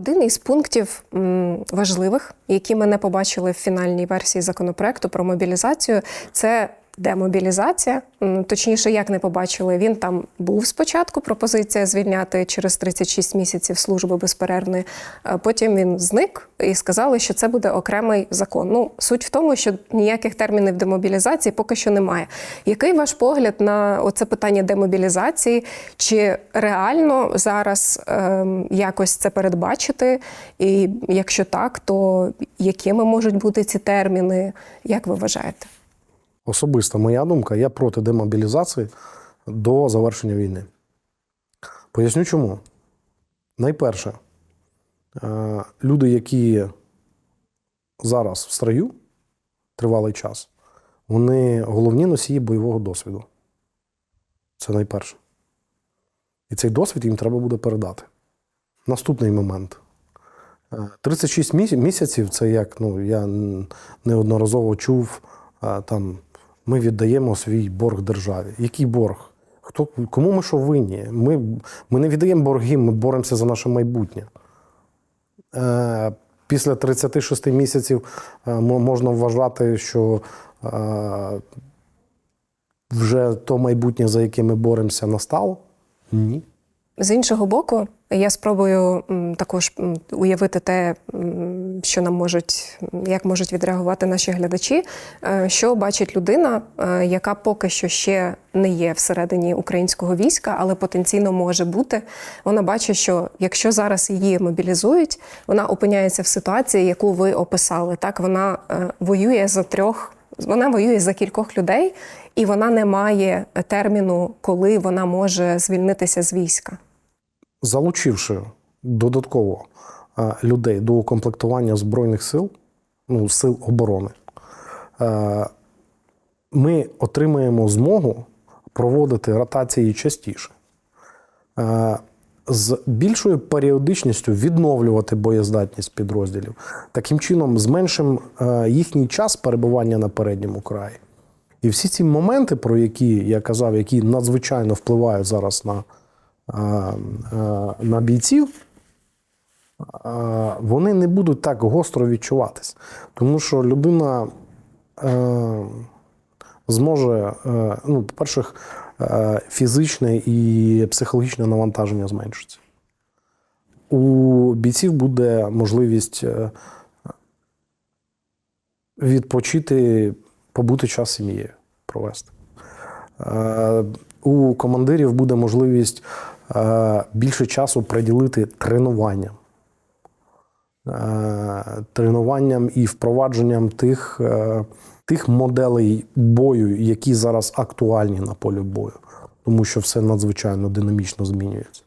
Один із пунктів важливих, які ми не побачили в фінальній версії законопроекту про мобілізацію, це демобілізація. Точніше, як не побачили, він там був спочатку. Пропозиція звільняти через 36 місяців служби безперервної. а Потім він зник і сказали, що це буде окремий закон. Ну, суть в тому, що ніяких термінів демобілізації поки що немає. Який ваш погляд на оце питання демобілізації? Чи реально зараз ем, якось це передбачити? І якщо так, то якими можуть бути ці терміни? Як ви вважаєте? Особиста моя думка, я проти демобілізації до завершення війни. Поясню чому. Найперше, е, люди, які зараз в строю тривалий час, вони головні носії бойового досвіду. Це найперше. І цей досвід їм треба буде передати. Наступний момент. Е, 36 місяців це як, ну, я неодноразово чув, е, там, ми віддаємо свій борг державі. Який борг? Хто, кому ми що винні? Ми, ми не віддаємо борги, ми боремося за наше майбутнє. Е, після 36 місяців е, можна вважати, що е, вже то майбутнє, за яке ми боремося, настало? Ні. З іншого боку, я спробую також уявити те, що нам можуть, як можуть відреагувати наші глядачі, е, що бачить людина, е, яка поки що ще не є всередині українського війська, але потенційно може бути. Вона бачить, що якщо зараз її мобілізують, вона опиняється в ситуації, яку ви описали. Так вона е, воює за трьох. Вона воює за кількох людей, і вона не має терміну, коли вона може звільнитися з війська. Залучивши додатково е, людей до укомплектування Збройних сил, ну, сил оборони, е, ми отримаємо змогу проводити ротації частіше. Е, З більшою періодичністю відновлювати боєздатність підрозділів, таким чином зменшимо е, їхній час перебування на передньому краї. І всі ці моменти, про які я казав, які надзвичайно впливають зараз на, на бійців, вони не будуть так гостро відчуватись. Тому що людина е, зможе, е, ну, по-перше, е, фізичне і психологічне навантаження зменшиться. У бійців буде можливість відпочити, побути час сім'єю провести. У командирів буде можливість більше часу приділити тренуванням. Е, Тренуванням і впровадженням тих, е, тих моделей бою, які зараз актуальні на полі бою, тому що все надзвичайно динамічно змінюється.